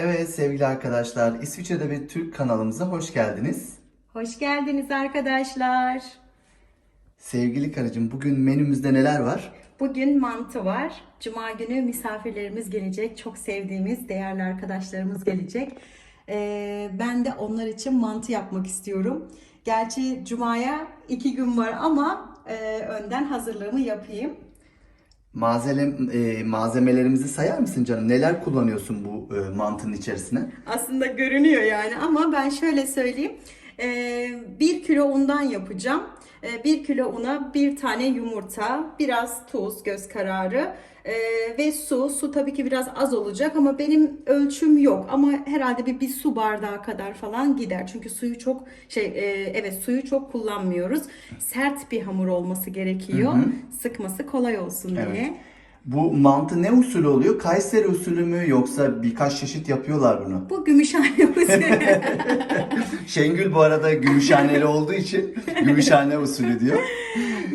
Evet sevgili arkadaşlar, İsviçre'de bir Türk kanalımıza hoş geldiniz. Hoş geldiniz arkadaşlar. Sevgili karıcığım bugün menümüzde neler var? Bugün mantı var. Cuma günü misafirlerimiz gelecek. Çok sevdiğimiz değerli arkadaşlarımız gelecek. Ee, ben de onlar için mantı yapmak istiyorum. Gerçi Cuma'ya iki gün var ama e, önden hazırlığımı yapayım. Malzeme, e, malzemelerimizi sayar mısın canım? Neler kullanıyorsun bu e, mantının içerisine? Aslında görünüyor yani ama ben şöyle söyleyeyim. Ee, bir kilo undan yapacağım. Ee, bir kilo una bir tane yumurta, biraz tuz göz kararı ee, ve su. Su tabii ki biraz az olacak ama benim ölçüm yok. Ama herhalde bir, bir su bardağı kadar falan gider. Çünkü suyu çok şey e, evet suyu çok kullanmıyoruz. Sert bir hamur olması gerekiyor. Sıkması kolay olsun diye. Evet. Bu mantı ne usulü oluyor? Kayseri usulü mü yoksa birkaç çeşit yapıyorlar bunu? Bu gümüşhane usulü. Şengül bu arada Gümüşhaneli olduğu için Gümüşhane usulü diyor.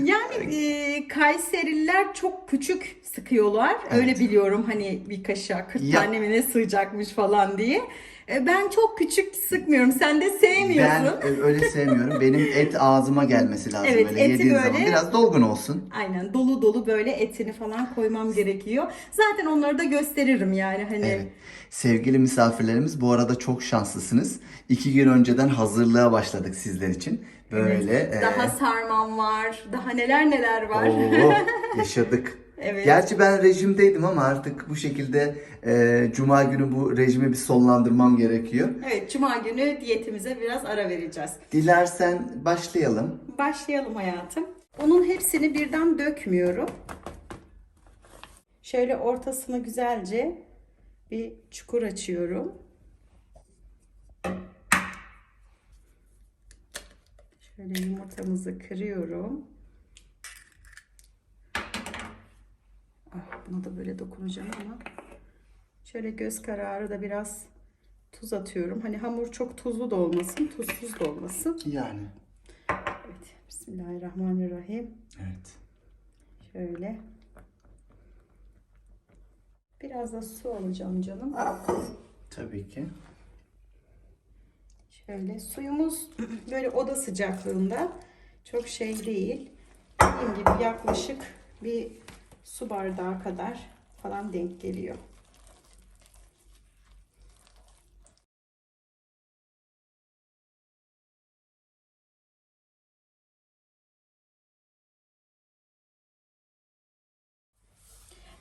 Yani e, Kayserililer çok küçük sıkıyorlar. Öyle biliyorum hani bir kaşığa 40 Ya- tane mi ne sığacakmış falan diye. E, ben çok küçük sıkmıyorum. Sen de sevmiyorsun. Ben e, öyle sevmiyorum. Benim et ağzıma gelmesi lazım. Evet, böyle eti yediğin böyle- zaman biraz dolgun olsun. Aynen dolu dolu böyle etini falan koymam gerekiyor. Zaten onları da gösteririm yani hani. Evet. Sevgili misafirlerimiz bu arada çok şanslısınız. İki gün önceden hazırlığa başladık sizler için. Böyle e, Daha sarmam var. Daha neler neler var. oo, yaşadık. Evet. Gerçi ben rejimdeydim ama artık bu şekilde e, Cuma günü bu rejimi bir sonlandırmam gerekiyor. Evet, cuma günü diyetimize biraz ara vereceğiz. Dilersen başlayalım. Başlayalım hayatım. Onun hepsini birden dökmüyorum. Şöyle ortasına güzelce bir çukur açıyorum. Şöyle yumurtamızı kırıyorum. Ah, buna da böyle dokunacağım ama şöyle göz kararı da biraz tuz atıyorum. Hani hamur çok tuzlu da olmasın, tuzsuz da olmasın. Yani. Evet, Bismillahirrahmanirrahim. Evet. Şöyle. Biraz da su alacağım canım. Tabii ki. Şöyle suyumuz böyle oda sıcaklığında çok şey değil. Dediğim gibi yaklaşık bir su bardağı kadar falan denk geliyor.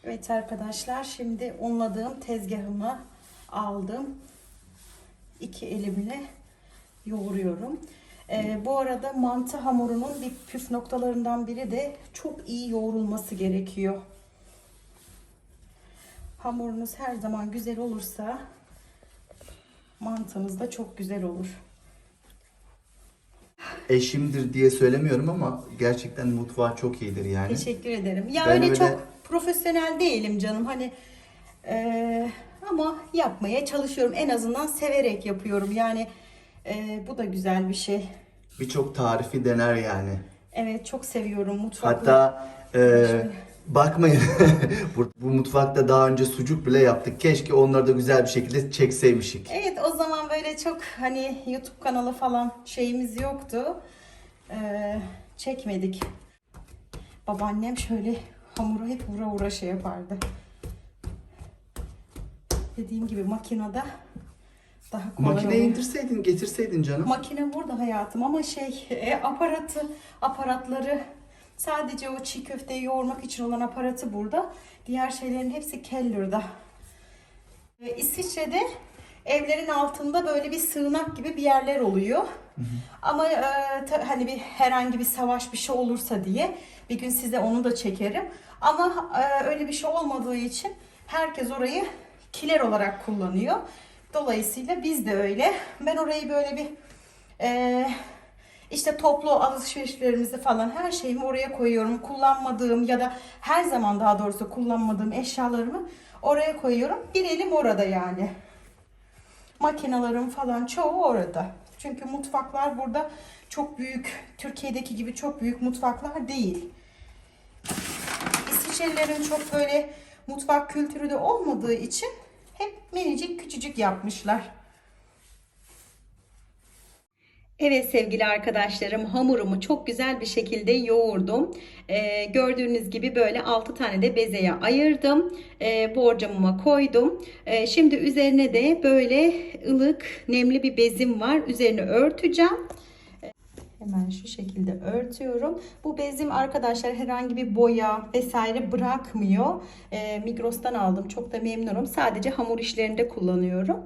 Evet arkadaşlar şimdi unladığım tezgahımı aldım. İki elimle yoğuruyorum. Ee, bu arada mantı hamurunun bir püf noktalarından biri de çok iyi yoğrulması gerekiyor. Hamurunuz her zaman güzel olursa mantınız da çok güzel olur. Eşimdir diye söylemiyorum ama gerçekten mutfağı çok iyidir yani. Teşekkür ederim. Ya Ben öyle, öyle- çok profesyonel değilim canım. Hani eee, ama yapmaya çalışıyorum. En azından severek yapıyorum. Yani eee, bu da güzel bir şey. Birçok tarifi dener yani. Evet çok seviyorum mutfakta. Hatta e, bakmayın bu, bu mutfakta daha önce sucuk bile yaptık. Keşke onları da güzel bir şekilde çekseymişik. Evet o zaman böyle çok hani YouTube kanalı falan şeyimiz yoktu. Eee, çekmedik. Babaannem şöyle hamuru hep uğra uğra şey yapardı. Dediğim gibi makinede daha kolay Makineye oluyor. indirseydin, getirseydin canım. Makine burada hayatım ama şey e, aparatı aparatları sadece o çiğ köfteyi yoğurmak için olan aparatı burada. Diğer şeylerin hepsi Keller'da. E, İsviçre'de evlerin altında böyle bir sığınak gibi bir yerler oluyor. Ama e, ta- hani bir herhangi bir savaş bir şey olursa diye bir gün size onu da çekerim. Ama e, öyle bir şey olmadığı için herkes orayı kiler olarak kullanıyor. Dolayısıyla biz de öyle. Ben orayı böyle bir e, işte toplu alışverişlerimizi falan her şeyimi oraya koyuyorum. Kullanmadığım ya da her zaman daha doğrusu kullanmadığım eşyalarımı oraya koyuyorum. Bir elim orada yani. Makinalarım falan çoğu orada. Çünkü mutfaklar burada çok büyük, Türkiye'deki gibi çok büyük mutfaklar değil. İsviçrelilerin çok böyle mutfak kültürü de olmadığı için hep minicik küçücük yapmışlar. Evet sevgili arkadaşlarım hamurumu çok güzel bir şekilde yoğurdum. Ee, gördüğünüz gibi böyle 6 tane de bezeye ayırdım. Ee, borcamıma koydum. Ee, şimdi üzerine de böyle ılık nemli bir bezim var. Üzerine örteceğim. Hemen şu şekilde örtüyorum. Bu bezim arkadaşlar herhangi bir boya vesaire bırakmıyor. Ee, Migros'tan aldım. Çok da memnunum. Sadece hamur işlerinde kullanıyorum.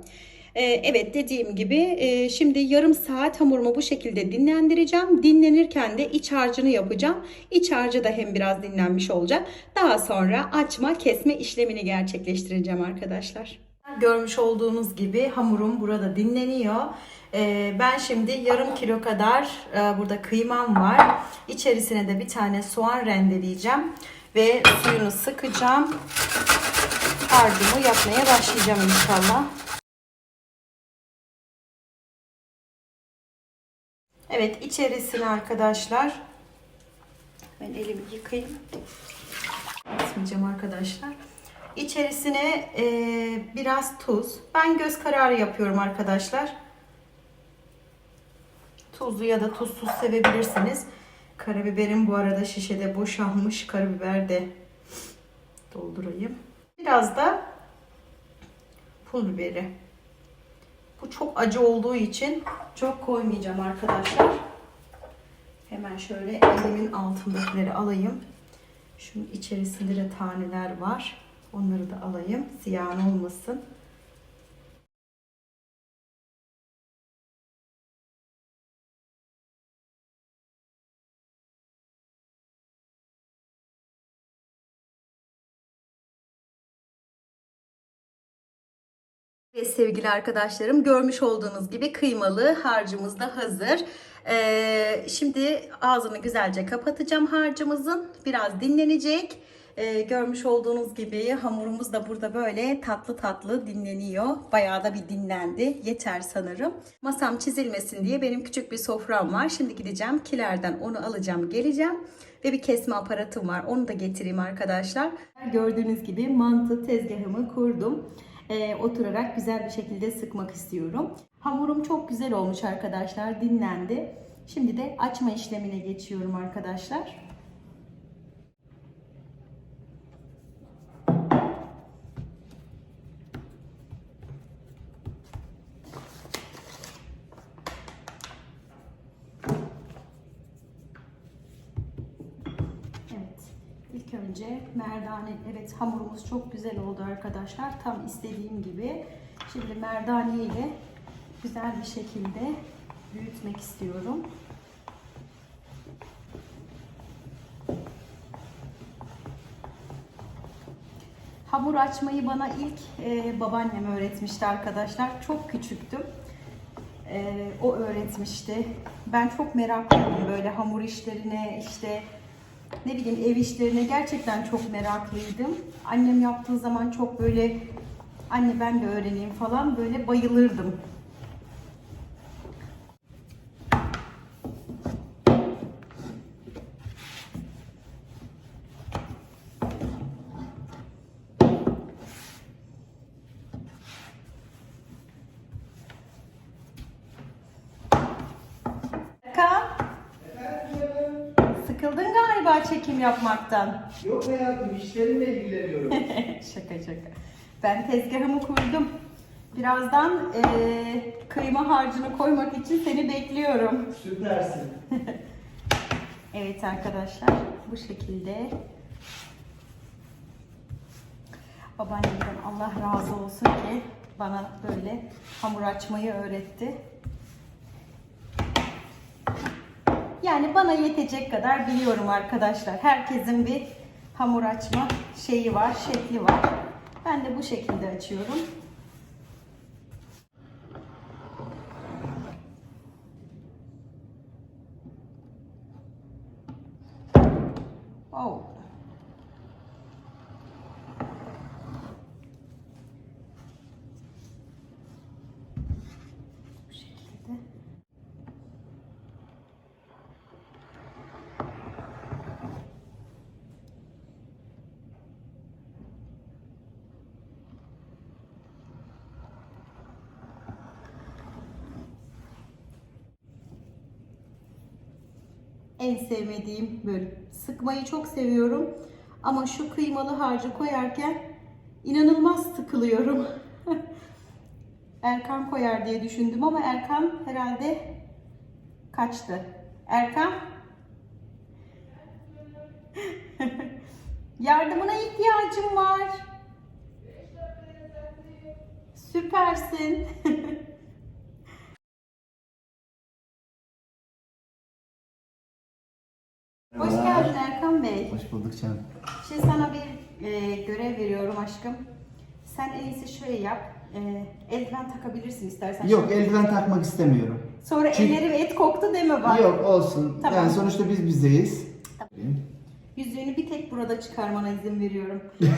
Ee, Evet dediğim gibi e, şimdi yarım saat hamurumu bu şekilde dinlendireceğim. Dinlenirken de iç harcını yapacağım. İç harcı da hem biraz dinlenmiş olacak. Daha sonra açma kesme işlemini gerçekleştireceğim arkadaşlar. Görmüş olduğunuz gibi hamurum burada dinleniyor. Ee, Ben şimdi yarım kilo kadar e, burada kıymam var. İçerisine de bir tane soğan rendeleyeceğim. Ve suyunu sıkacağım. Harcımı yapmaya başlayacağım inşallah. Evet içerisine arkadaşlar ben elimi yıkayayım. Atmayacağım arkadaşlar. İçerisine e, biraz tuz. Ben göz kararı yapıyorum arkadaşlar. Tuzlu ya da tuzsuz sevebilirsiniz. Karabiberim bu arada şişede boşalmış. Karabiber de doldurayım. Biraz da pul biberi. Bu çok acı olduğu için çok koymayacağım arkadaşlar. Hemen şöyle elimin altındakileri alayım. Şunun içerisinde de taneler var. Onları da alayım. Ziyan olmasın. Ve sevgili arkadaşlarım görmüş olduğunuz gibi kıymalı harcımız da hazır. Ee, şimdi ağzını güzelce kapatacağım harcımızın. Biraz dinlenecek. Ee, görmüş olduğunuz gibi hamurumuz da burada böyle tatlı tatlı dinleniyor. Bayağı da bir dinlendi. Yeter sanırım. Masam çizilmesin diye benim küçük bir sofram var. Şimdi gideceğim kilerden onu alacağım geleceğim. Ve bir kesme aparatım var. Onu da getireyim arkadaşlar. Gördüğünüz gibi mantı tezgahımı kurdum. Ee, oturarak güzel bir şekilde sıkmak istiyorum. Hamurum çok güzel olmuş arkadaşlar. Dinlendi. Şimdi de açma işlemine geçiyorum arkadaşlar. Merdane, evet hamurumuz çok güzel oldu arkadaşlar. Tam istediğim gibi. Şimdi merdane ile güzel bir şekilde büyütmek istiyorum. Hamur açmayı bana ilk e, babaannem öğretmişti arkadaşlar. Çok küçüktüm. E, o öğretmişti. Ben çok meraklıydım böyle hamur işlerine, işte ne bileyim ev işlerine gerçekten çok meraklıydım. Annem yaptığı zaman çok böyle anne ben de öğreneyim falan böyle bayılırdım. Yapmaktan. Yok hayatım işlerimle ilgileniyorum. şaka şaka. Ben tezgahımı kurdum. Birazdan eee, kıyma harcını koymak için seni bekliyorum. Süpersin. Evet arkadaşlar bu şekilde. Babaannemden Allah razı olsun ki bana böyle hamur açmayı öğretti. Yani bana yetecek kadar biliyorum arkadaşlar. Herkesin bir hamur açma şeyi var, şekli var. Ben de bu şekilde açıyorum. Oh. Bu şekilde. En sevmediğim bölüm. Sıkmayı çok seviyorum ama şu kıymalı harcı koyarken inanılmaz sıkılıyorum. Erkan koyar diye düşündüm ama Erkan herhalde kaçtı. Erkan Yardımına ihtiyacım var. Süpersin. Erkan Bey. Hoş bulduk canım. Şimdi sana bir e, görev veriyorum aşkım. Sen en iyisi şöyle yap. E, eldiven takabilirsin istersen. Yok Şimdi- eldiven takmak istemiyorum. Sonra Çünkü- ellerim et koktu deme bak. Yok olsun. Tamam. Yani sonuçta biz bizdeyiz. Yüzüğünü bir tek burada çıkarmana izin veriyorum.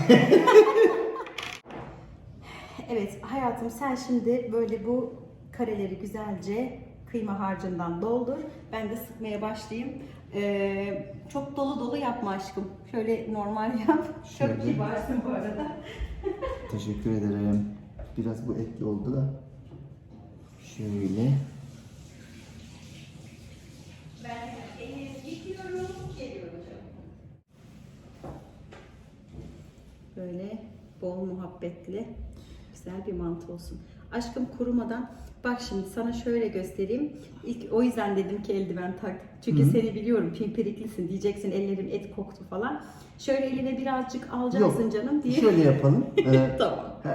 evet hayatım sen şimdi böyle bu kareleri güzelce kıyma harcından doldur. Ben de sıkmaya başlayayım. Ee, çok dolu dolu yapma aşkım. Şöyle normal yap. Çok Şöyle. kibarsın bu arada. Teşekkür ederim. Biraz bu etli oldu da. Şöyle. Ben ellerimi yıkıyorum, geliyorum canım. Böyle bol muhabbetli güzel bir mantı olsun. Aşkım kurumadan bak şimdi sana şöyle göstereyim. İlk o yüzden dedim ki eldiven tak. Çünkü seni biliyorum pimpiriklisin diyeceksin ellerim et koktu falan. Şöyle eline birazcık alacaksın Yok. canım diye. Şöyle yapalım. Ee, tamam. e,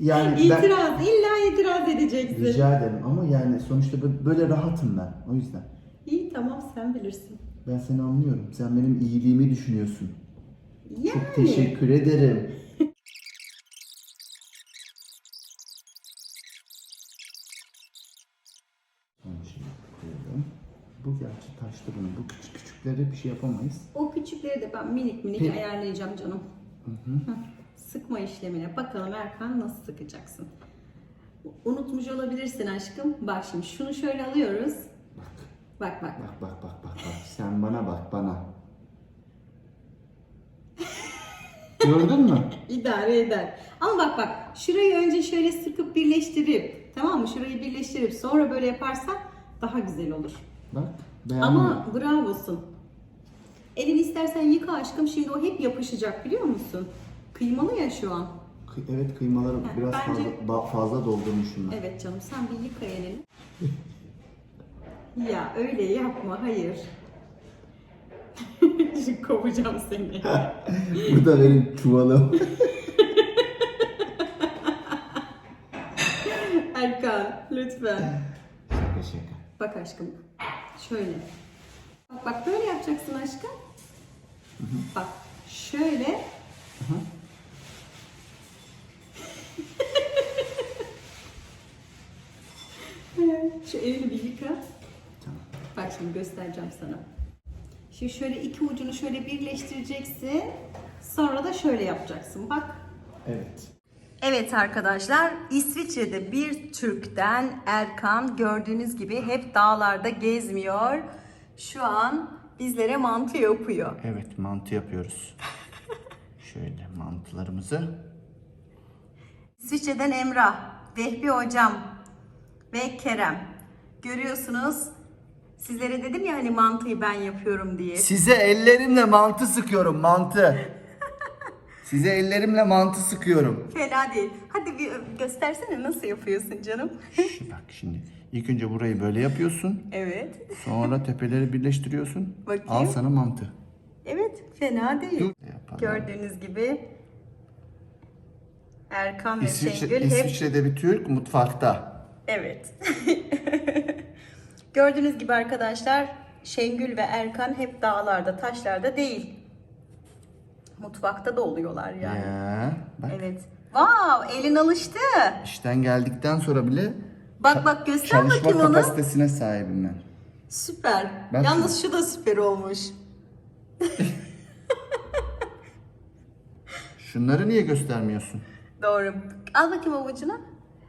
yani ben İtiraz, illa itiraz edeceksin. rica ederim ama yani sonuçta bö- böyle rahatım ben. O yüzden. İyi tamam sen bilirsin. Ben seni anlıyorum. Sen benim iyiliğimi düşünüyorsun. Yani. Çok teşekkür ederim. Küçük küçükleri bir şey yapamayız. O küçükleri de ben minik minik Peki. ayarlayacağım canım. Hı. Sıkma işlemine. Bakalım Erkan nasıl sıkacaksın. Unutmuş olabilirsin aşkım. Bak şimdi şunu şöyle alıyoruz. Bak bak. Bak bak bak bak bak. Sen bana bak bana. Gördün mü? İdare eder. Ama bak bak. Şurayı önce şöyle sıkıp birleştirip tamam mı? Şurayı birleştirip sonra böyle yaparsan daha güzel olur. Bak. Beğendin Ama bravosun. Elini istersen yıka aşkım. Şimdi o hep yapışacak biliyor musun? Kıymalı ya şu an. Kı- Evet kıymaları Ha, biraz bence- fazla, ba- fazla doldurmuşum ben. Evet canım sen bir yıka elini. ya öyle yapma hayır. Şimdi kovacağım seni. Bu da benim çuvalım. Erkan lütfen. şaka şaka. Bak aşkım şöyle. Bak bak böyle yapacaksın aşkım. Bak şöyle. Şu elini bir yıka. Tamam. Bak şimdi göstereceğim sana. Şimdi şöyle iki ucunu şöyle birleştireceksin. Sonra da şöyle yapacaksın. Bak. Evet. Evet arkadaşlar, İsviçre'de bir Türk'ten Erkan gördüğünüz gibi hep dağlarda gezmiyor. Şu an bizlere mantı yapıyor. Evet mantı yapıyoruz. Şöyle mantılarımızı. İsviçre'den Emrah, Vehbi hocam ve Kerem. Görüyorsunuz sizlere dedim ya hani mantıyı ben yapıyorum diye. Size ellerimle mantı sıkıyorum mantı. Size ellerimle mantı sıkıyorum. Fena değil. Hadi bir göstersene nasıl yapıyorsun canım. Şş, Bak şimdi ilk önce burayı böyle yapıyorsun. evet. Sonra tepeleri birleştiriyorsun. Bakayım. Al sana mantı. Evet, fena değil. Yapalım. Gördüğünüz gibi Erkan ve İsviçre, Şengül hep İsviçre'de bir Türk mutfakta. evet. Gördüğünüz gibi arkadaşlar Şengül ve Erkan hep dağlarda, taşlarda değil. Mutfakta da oluyorlar yani. Ya, bak Evet. Wow, elin alıştı. işten geldikten sonra bile Bak bak göster çalışma bakayım onu. kapasitesine sahibim ben. Süper. Ben- Yalnız şu da süper olmuş. Şunları niye göstermiyorsun? Doğru. Al bakayım avucuna.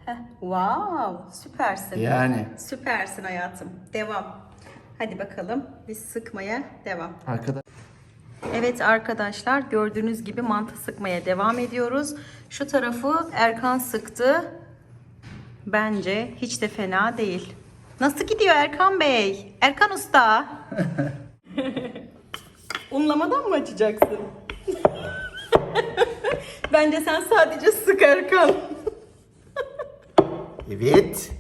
Heh. Wow, süpersin. Yani Süpersin hayatım. Devam. Hadi bakalım biz sıkmaya devam. arkadaş Evet arkadaşlar gördüğünüz gibi mantı sıkmaya devam ediyoruz. Şu tarafı Erkan sıktı. Bence hiç de fena değil. Nasıl gidiyor Erkan Bey? Erkan Usta. Unlamadan mı açacaksın? Bence sen sadece sık Erkan. Evet.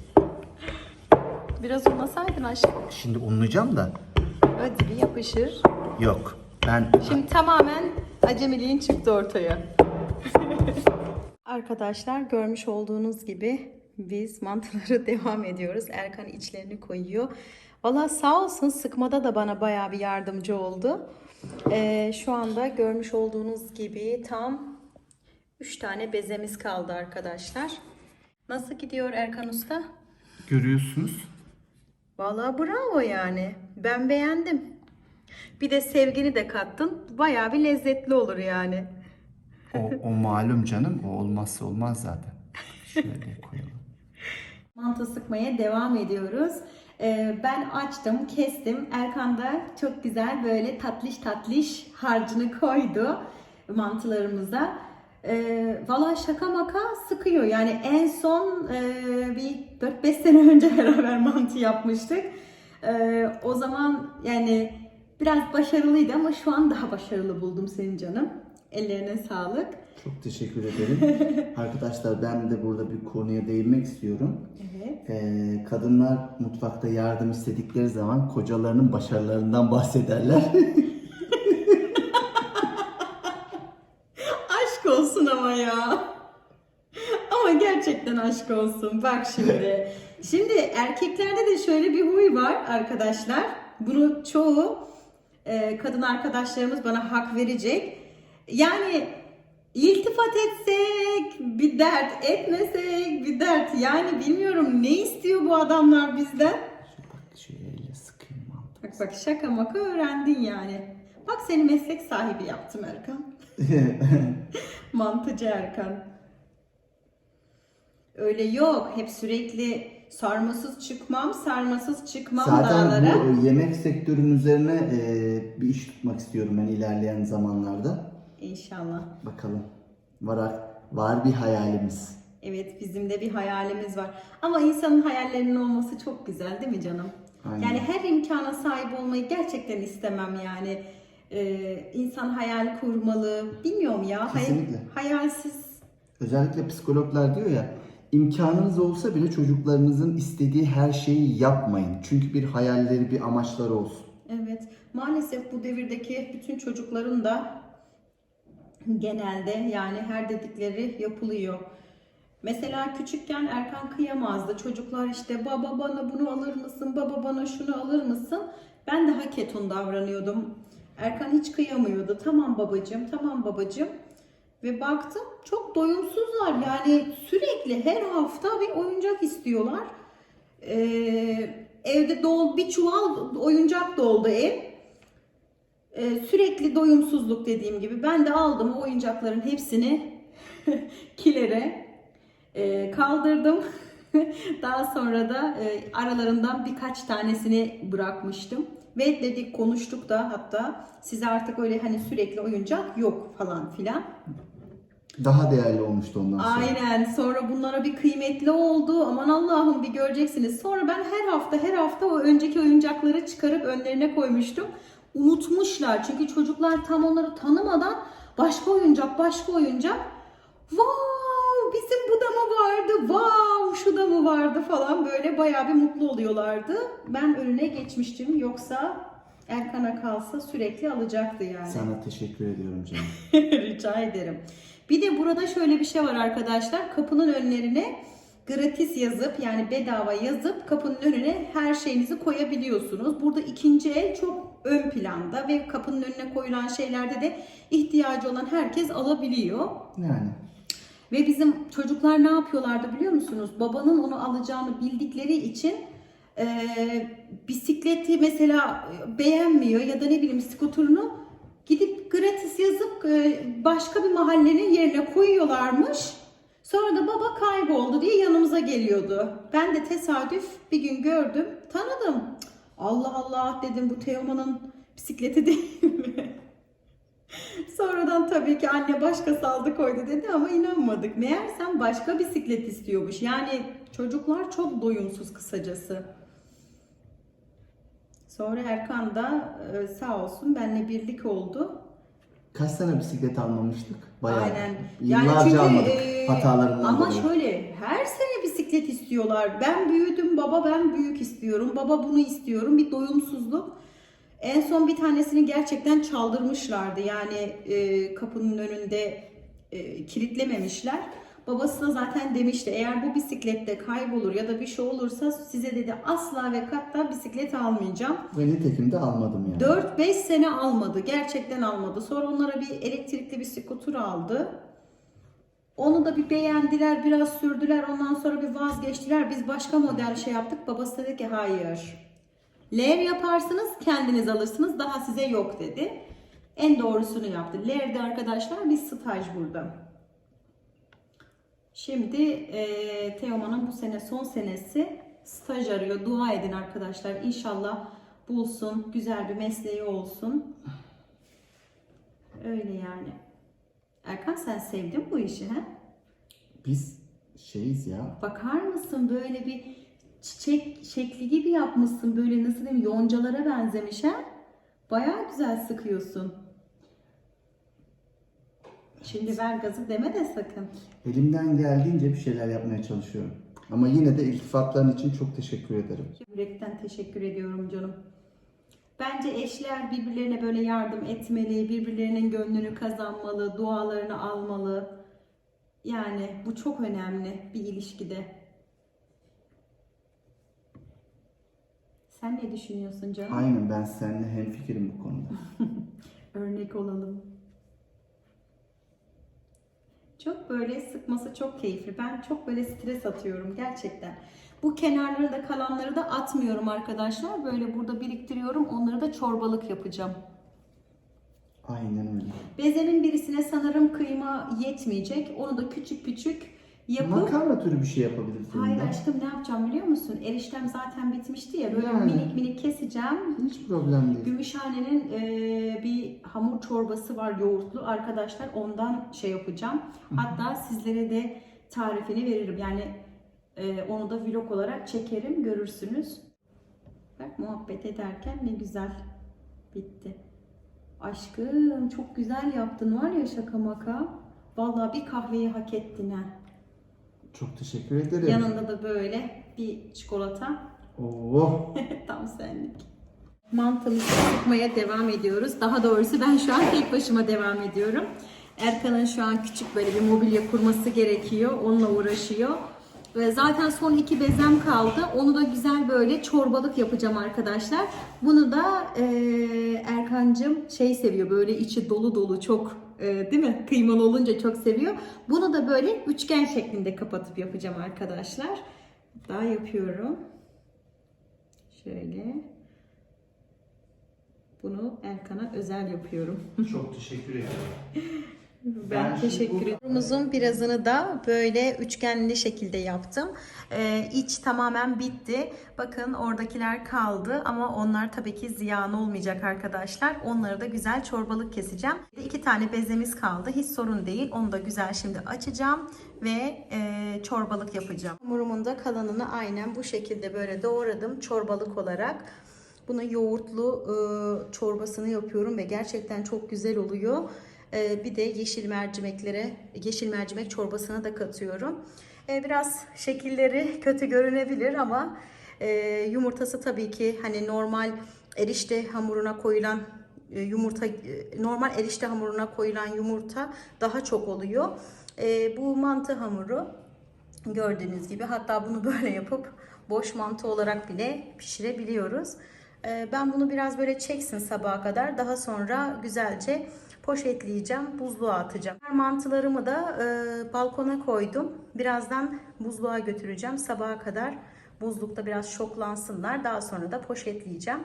Biraz unlasaydın aşkım. Şimdi unlayacağım da. Hadi bir yapışır. Yok. Ben Şimdi tamamen acemiliğin çıktı ortaya. Arkadaşlar görmüş olduğunuz gibi biz mantıları devam ediyoruz. Erkan içlerini koyuyor. Valla sağ olsun sıkmada da bana bayağı bir yardımcı oldu. Ee, şu anda görmüş olduğunuz gibi tam 3 tane bezemiz kaldı arkadaşlar. Nasıl gidiyor Erkan Usta? görüyorsunuz. Vallahi bravo yani. Ben beğendim. Bir de sevgini de kattın. Bayağı bir lezzetli olur yani. O, o malum canım. O olmazsa olmaz zaten. Şöyle koyalım. Mantı sıkmaya devam ediyoruz. Ee, ben açtım, kestim. Erkan da çok güzel böyle tatlış tatlış harcını koydu mantılarımıza. Ee, Valla şaka maka sıkıyor. Yani en son e, bir 4-5 sene önce beraber mantı yapmıştık. Ee, o zaman yani biraz başarılıydı ama şu an daha başarılı buldum senin canım. Ellerine sağlık. Çok teşekkür ederim. Arkadaşlar ben de burada bir konuya değinmek istiyorum. Evet. Ee, kadınlar mutfakta yardım istedikleri zaman kocalarının başarılarından bahsederler. Aşk olsun ama ya. Ama gerçekten aşk olsun. Bak şimdi. Şimdi erkeklerde de şöyle bir huy var arkadaşlar. Bunu çoğu e, kadın arkadaşlarımız bana hak verecek. Yani iltifat etsek bir dert, etmesek bir dert. Yani bilmiyorum ne istiyor bu adamlar bizden. Şöyle sıkayım. Bak bak şaka maka öğrendin yani. Bak seni meslek sahibi yaptım Erkan. Mantıcı Erkan. Öyle yok. Hep sürekli sarmasız çıkmam, sarmasız çıkmam Zaten dağlara. bu yemek sektörünün üzerine e, bir iş tutmak istiyorum ben ilerleyen zamanlarda. İnşallah. Bakalım. Var, var bir hayalimiz. Evet bizim de bir hayalimiz var. Ama insanın hayallerinin olması çok güzel değil mi canım? Aynen. Yani her imkana sahip olmayı gerçekten istemem yani. Ee, insan hayal kurmalı. Bilmiyorum ya. hay- Kesinlikle. hayalsiz Özellikle psikologlar diyor ya imkanınız olsa bile çocuklarınızın istediği her şeyi yapmayın. Çünkü bir hayalleri, bir amaçları olsun. Evet, maalesef bu devirdeki bütün çocukların da genelde yani her dedikleri yapılıyor. Mesela küçükken Erkan kıyamazdı. Çocuklar işte baba bana bunu alır mısın, baba bana şunu alır mısın? Ben daha keton davranıyordum. Erkan hiç kıyamıyordu. Tamam babacığım, tamam babacığım. Ve baktım çok doyumsuzlar. Yani sürekli her hafta bir oyuncak istiyorlar. Ee, evde dol bir çuval oyuncak doldu ev. Ee, sürekli doyumsuzluk dediğim gibi. Ben de aldım oyuncakların hepsini kilere e, kaldırdım. Daha sonra da e, aralarından birkaç tanesini bırakmıştım. Ve dedik konuştuk da hatta size artık öyle hani sürekli oyuncak yok falan filan. Daha değerli olmuştu ondan sonra. Aynen. Sonra bunlara bir kıymetli oldu. Aman Allah'ım bir göreceksiniz. Sonra ben her hafta her hafta o önceki oyuncakları çıkarıp önlerine koymuştum. Unutmuşlar. Çünkü çocuklar tam onları tanımadan başka oyuncak, başka oyuncak. Wow bizim bu da mı vardı? Wow şu da mı vardı falan böyle bayağı bir mutlu oluyorlardı. Ben önüne geçmiştim. Yoksa Erkan'a kalsa sürekli alacaktı yani. Sana teşekkür ediyorum canım. Rica ederim. Bir de burada şöyle bir şey var arkadaşlar. Kapının önlerine gratis yazıp yani bedava yazıp kapının önüne her şeyinizi koyabiliyorsunuz. Burada ikinci el çok ön planda ve kapının önüne koyulan şeylerde de ihtiyacı olan herkes alabiliyor. Yani Ve bizim çocuklar ne yapıyorlardı biliyor musunuz? Babanın onu alacağını bildikleri için eee, bisikleti mesela beğenmiyor ya da ne bileyim skuturunu gidip gratis yazıp eee, başka bir mahallenin yerine koyuyorlarmış. Sonra da baba kayboldu diye yanımıza geliyordu. Ben de tesadüf bir gün gördüm, tanıdım. Allah Allah dedim bu Teoman'ın bisikleti değil mi? Sonradan tabii ki anne başkası aldı koydu dedi ama inanmadık. Meğersem başka bisiklet istiyormuş. Yani çocuklar çok doyumsuz kısacası. Sonra Erkan da e, sağ olsun benimle birlik oldu. Kaç sene bisiklet almamıştık? Bayağı. Aynen. Yani Yıllarca çünkü almadık e, hatalarından ama dolayı. şöyle her sene bisiklet istiyorlar. Ben büyüdüm baba ben büyük istiyorum. Baba bunu istiyorum. Bir doyumsuzluk. En son bir tanesini gerçekten çaldırmışlardı. Yani e, kapının önünde e, kilitlememişler. Babası da zaten demişti eğer bu bisiklette kaybolur ya da bir şey olursa size dedi asla ve katta bisiklet almayacağım. Ve nitekim de almadım yani. 4-5 sene almadı. Gerçekten almadı. Sonra onlara bir elektrikli bir skuter aldı. Onu da bir beğendiler, biraz sürdüler. Ondan sonra bir vazgeçtiler. Biz başka model şey yaptık. Babası dedi ki hayır. Lev yaparsınız, kendiniz alırsınız. Daha size yok dedi. En doğrusunu yaptı. Lev'de arkadaşlar bir staj burada. Şimdi e, Teoman'ın bu sene son senesi staj arıyor. Dua edin arkadaşlar. İnşallah bulsun. Güzel bir mesleği olsun. Öyle yani. Erkan sen sevdin bu işi ha? Biz şeyiz ya. Bakar mısın böyle bir çiçek şekli gibi yapmışsın. Böyle nasıl diyeyim yoncalara benzemiş ha? Bayağı güzel sıkıyorsun. Şimdi ver gazı deme de sakın. Elimden geldiğince bir şeyler yapmaya çalışıyorum. Ama yine de iltifatların için çok teşekkür ederim. Yürekten teşekkür ediyorum canım. Bence eşler birbirlerine böyle yardım etmeli, birbirlerinin gönlünü kazanmalı, dualarını almalı. Yani bu çok önemli bir ilişkide. Sen ne düşünüyorsun canım? Aynen ben seninle hemfikirim bu konuda. Örnek olalım. Çok böyle sıkması çok keyifli. Ben çok böyle stres atıyorum gerçekten. Bu kenarları da kalanları da atmıyorum arkadaşlar. Böyle burada biriktiriyorum. Onları da çorbalık yapacağım. Aynen öyle. Bezemin birisine sanırım kıyma yetmeyecek. Onu da küçük küçük yapıp Makarna türü bir şey yapabilirsin. Hayır bundan. aşkım ne yapacağım biliyor musun? Eriştem zaten bitmişti ya. Böyle Yani. minik minik keseceğim. Hiç problem değil. Gümüşhane'nin e, bir hamur çorbası var yoğurtlu arkadaşlar ondan şey yapacağım. Hatta sizlere de tarifini veririm. Yani e, onu da vlog olarak çekerim görürsünüz. Bak muhabbet ederken ne güzel bitti. Aşkım çok güzel yaptın var ya şaka maka. Vallahi bir kahveyi hak ettin ha. Çok teşekkür ederim. Yanında da böyle bir çikolata. Oo. Tam senlik. Mantımızı sıkmaya devam ediyoruz. Daha doğrusu ben şu an tek başıma devam ediyorum. Erkan'ın şu an küçük böyle bir mobilya kurması gerekiyor. Onunla uğraşıyor. Ve zaten son iki bezem kaldı. Onu da güzel böyle çorbalık yapacağım arkadaşlar. Bunu da e, Erkan'cığım şey seviyor. Böyle içi dolu dolu çok e, değil mi? Kıymalı olunca çok seviyor. Bunu da böyle üçgen şeklinde kapatıp yapacağım arkadaşlar. Daha yapıyorum. Şöyle. Bunu Erkan'a özel yapıyorum. Çok teşekkür ederim. Ben, Ben teşekkür ederim. Hamurumuzun birazını da böyle üçgenli şekilde yaptım. Ee, iç tamamen bitti. Bakın oradakiler kaldı ama onlar tabii ki ziyan olmayacak arkadaşlar. Onları da güzel çorbalık keseceğim. İki tane bezemiz kaldı. Hiç sorun değil. Onu da güzel şimdi açacağım ve e, çorbalık yapacağım. Hamurumun da kalanını aynen bu şekilde böyle doğradım çorbalık olarak. Bunu yoğurtlu e, çorbasını yapıyorum ve gerçekten çok güzel oluyor. E, bir de yeşil mercimeklere, yeşil mercimek çorbasına da katıyorum. E, biraz şekilleri kötü görünebilir ama e, yumurtası tabii ki hani normal erişte hamuruna koyulan e, yumurta e, normal erişte hamuruna koyulan yumurta daha çok oluyor. E, bu mantı hamuru gördüğünüz gibi hatta bunu böyle yapıp boş mantı olarak bile pişirebiliyoruz. Ee, Ben bunu biraz böyle çeksin sabaha kadar. Daha sonra güzelce poşetleyeceğim. Buzluğa atacağım. Mantılarımı da e, balkona koydum. Birazdan buzluğa götüreceğim. Sabaha kadar buzlukta biraz şoklansınlar. Daha sonra da poşetleyeceğim.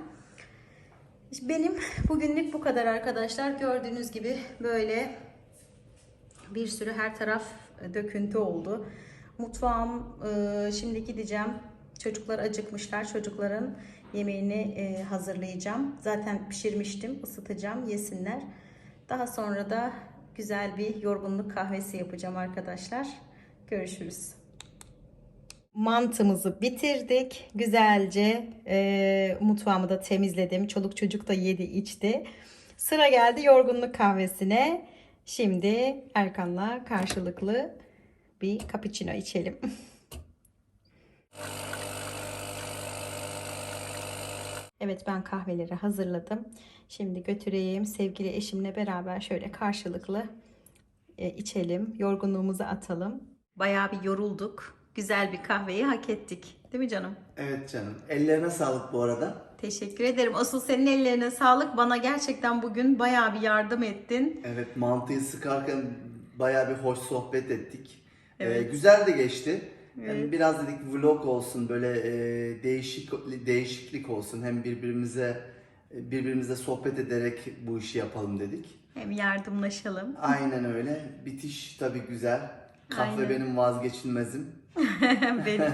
Benim bugünlük bu kadar arkadaşlar. Gördüğünüz gibi böyle bir sürü her taraf döküntü oldu. Mutfağım e, şimdi gideceğim. Çocuklar acıkmışlar. Çocukların yemeğini e, hazırlayacağım. Zaten pişirmiştim. ısıtacağım. Yesinler. Daha sonra da güzel bir yorgunluk kahvesi yapacağım arkadaşlar. Görüşürüz. Mantımızı bitirdik. Güzelce e, mutfağımı da temizledim. Çoluk çocuk da yedi içti. Sıra geldi yorgunluk kahvesine. Şimdi Erkan'la karşılıklı bir cappuccino içelim. Evet ben kahveleri hazırladım. Şimdi götüreyim sevgili eşimle beraber şöyle karşılıklı e, içelim. Yorgunluğumuzu atalım. Bayağı bir yorulduk. Güzel bir kahveyi hak ettik. Değil mi canım? Evet canım. Ellerine sağlık bu arada. Teşekkür ederim. Asıl senin ellerine sağlık. Bana gerçekten bugün bayağı bir yardım ettin. Evet mantıyı sıkarken bayağı bir hoş sohbet ettik. Ee, Evet. güzel de geçti. Evet. biraz dedik vlog olsun böyle e, değişik değişiklik olsun. Hem birbirimize birbirimize sohbet ederek bu işi yapalım dedik. Hem yardımlaşalım. Aynen öyle. Bitiş tabii güzel. Kahve Aynen. benim vazgeçilmezim. benim,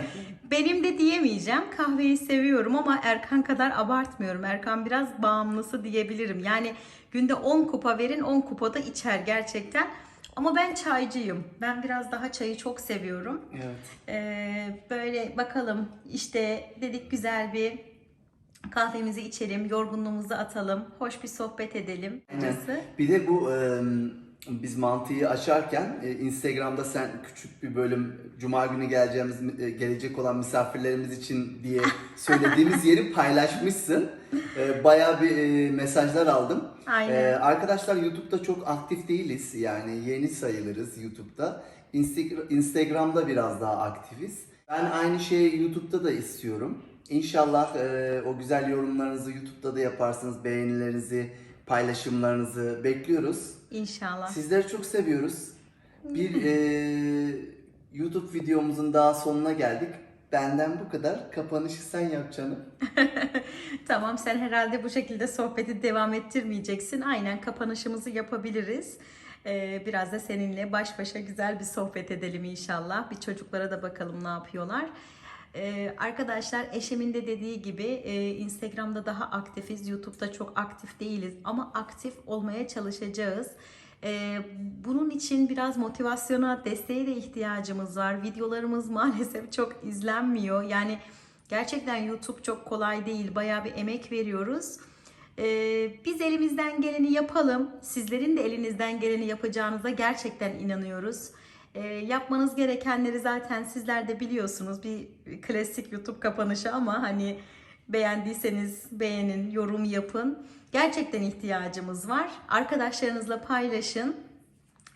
benim de diyemeyeceğim. Kahveyi seviyorum ama Erkan kadar abartmıyorum. Erkan biraz bağımlısı diyebilirim. Yani günde 10 kupa verin 10 kupada içer gerçekten. Ama ben çaycıyım. Ben biraz daha çayı çok seviyorum. Evet. Ee, böyle bakalım işte dedik güzel bir kahvemizi içelim, yorgunluğumuzu atalım, hoş bir sohbet edelim. Açıkçası. Bir de bu e, biz mantıyı açarken e, Instagram'da sen küçük bir bölüm Cuma günü geleceğimiz e, gelecek olan misafirlerimiz için diye söylediğimiz yeri paylaşmışsın. E, bayağı bir e, mesajlar aldım. Aynen. E, arkadaşlar YouTube'da çok aktif değiliz yani yeni sayılırız YouTube'da. Instag- Instagram'da biraz daha aktifiz. Ben aynı şeyi YouTube'da da istiyorum. İnşallah e, o güzel yorumlarınızı YouTube'da da yaparsınız, beğenilerinizi, paylaşımlarınızı bekliyoruz. İnşallah. Sizleri çok seviyoruz. Bir e, YouTube videomuzun daha sonuna geldik. Benden bu kadar. Kapanışı sen yap canım. Tamam sen herhalde bu şekilde sohbeti devam ettirmeyeceksin. Aynen kapanışımızı yapabiliriz. Ee, biraz da seninle baş başa güzel bir sohbet edelim inşallah. Bir çocuklara da bakalım ne yapıyorlar. Ee, arkadaşlar eşimin de dediği gibi e, Instagram'da daha aktifiz. YouTube'da çok aktif değiliz ama aktif olmaya çalışacağız. Ee, bunun için biraz motivasyona, desteğe de ihtiyacımız var. Videolarımız maalesef çok izlenmiyor. Yani gerçekten YouTube çok kolay değil. Bayağı bir emek veriyoruz. Ee, biz elimizden geleni yapalım. Sizlerin de elinizden geleni yapacağınıza gerçekten inanıyoruz. Ee, yapmanız gerekenleri zaten sizler de biliyorsunuz. Bir klasik YouTube kapanışı ama hani beğendiyseniz beğenin, yorum yapın. Gerçekten ihtiyacımız var. Arkadaşlarınızla paylaşın.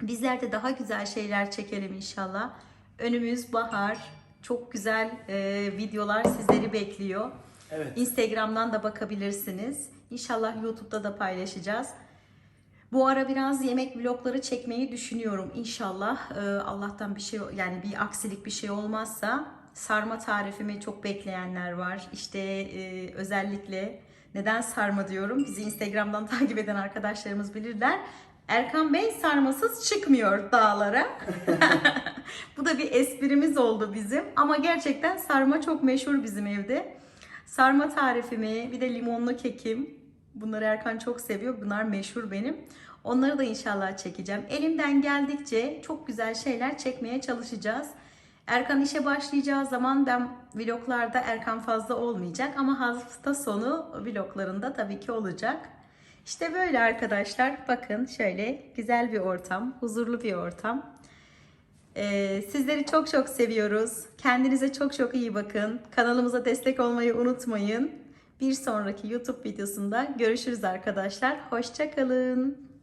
Bizler de daha güzel şeyler çekelim inşallah. Önümüz bahar. Çok güzel e, videolar sizleri bekliyor. Evet. Instagram'dan da bakabilirsiniz. İnşallah YouTube'da da paylaşacağız. Bu ara biraz yemek vlogları çekmeyi düşünüyorum. İnşallah e, Allah'tan bir şey yani bir aksilik bir şey olmazsa sarma tarifimi çok bekleyenler var. İşte e, özellikle neden sarma diyorum. Bizi Instagram'dan takip eden arkadaşlarımız bilirler. Erkan Bey sarmasız çıkmıyor dağlara. Bu da bir esprimiz oldu bizim. Ama gerçekten sarma çok meşhur bizim evde. Sarma tarifimi, bir de limonlu kekim. Bunları Erkan çok seviyor. Bunlar meşhur benim. Onları da inşallah çekeceğim. Elimden geldikçe çok güzel şeyler çekmeye çalışacağız. Erkan işe başlayacağı zaman ben vloglarda Erkan fazla olmayacak ama hafta sonu vloglarında tabii ki olacak. İşte böyle arkadaşlar. Bakın şöyle güzel bir ortam, huzurlu bir ortam. Ee, sizleri çok çok seviyoruz. Kendinize çok çok iyi bakın. Kanalımıza destek olmayı unutmayın. Bir sonraki YouTube videosunda görüşürüz arkadaşlar. Hoşçakalın.